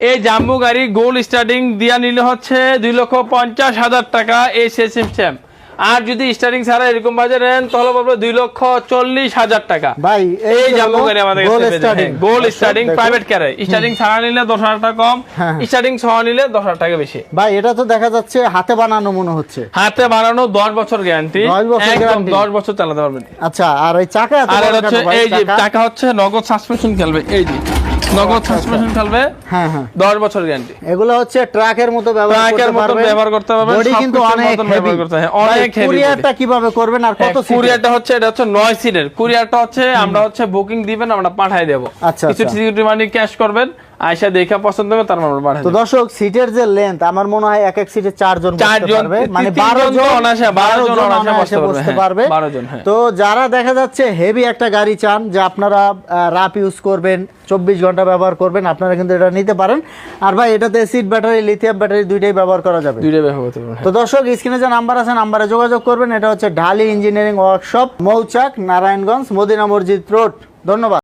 এই জাম্বু গাড়ি গোল স্টার্টিং দিয়া নিলে হচ্ছে দুই লক্ষ পঞ্চাশ হাজার টাকা এই সিস্টেম আর যদি স্টার্টিং ছাড়া এরকম বাজার নেন তাহলে পাবো দুই লক্ষ চল্লিশ হাজার টাকা। ভাই এই জাম্বু গাড়ি আমাদের গোল কাছে গোল স্টার্টিং প্রাইভেট ক্যারে স্টার্টিং ছাড়া নিলে দশ হাজার টাকা কম হ্যাঁ, হ্যাঁ। স্টার্টিং সহ নিলে দশ হাজার টাকা বেশি। ভাই এটা তো দেখা যাচ্ছে হাতে বানানো মনে হচ্ছে। হাতে বানানো দশ বছর গ্যারান্টি একদম দশ বছর চালাতে পারবেন। আচ্ছা আর ওই চাকা আর হচ্ছে এই যে চাকা? টাকা হচ্ছে নগদ সাসপেনশন খেলবে। এই যে। নগদ হ্যাঁ হ্যাঁ। বছর গ্যারান্টি এগুলো হচ্ছে ট্রাকের মতো ব্যবহার করতে মতো পারবেন। ব্যবহার করতে পারবেন, বডি কিন্তু অনেক হেভি করতে হয়, অনেক heavy কুরিয়ারটা কীভাবে করবেন আর কত? কুরিয়ারটা হচ্ছে এটা হচ্ছে নয় সিটের কুরিয়ারটা হচ্ছে আমরা হচ্ছে বুকিং দিবেন আমরা পাঠাই দেবো। আচ্ছা, কিছু আচ্ছা। সিকিউরিটি মানি ক্যাশ করবেন। আয়সা দেখা পছন্দ হবে তার আমরা পাঠাই তো দর্শক সিটের যে লেন্থ আমার মনে হয় এক এক সিটে চারজন বসতে পারবে। মানে তিন- বারো তিনজন জন তো অনায়াসে, বারো জন অনায়াসে অনায়াসে বসতে পারবে, পারবে হ্যাঁ, বারো জন, হ্যাঁ। তো যারা দেখা যাচ্ছে হেভি একটা গাড়ি চান যে আপনারা রাপ ইউজ করবেন চব্বিশ ঘণ্টা ব্যবহার করবেন আপনারা কিন্তু এটা নিতে পারেন। আর ভাই এটাতে সিট ব্যাটারি লিথিয়াম ব্যাটারি দুইটাই ব্যবহার করা যাবে। দুইটা ব্যবহার করতে পারবেন তো দর্শক স্ক্রিনে যে নাম্বার আছে নাম্বারে যোগাযোগ করবেন। এটা হচ্ছে ঢালি ইঞ্জিনিয়ারিং ওয়ার্কশপ মৌচাক নারায়ণগঞ্জ মদিনা মসজিদ রোড ধন্যবাদ।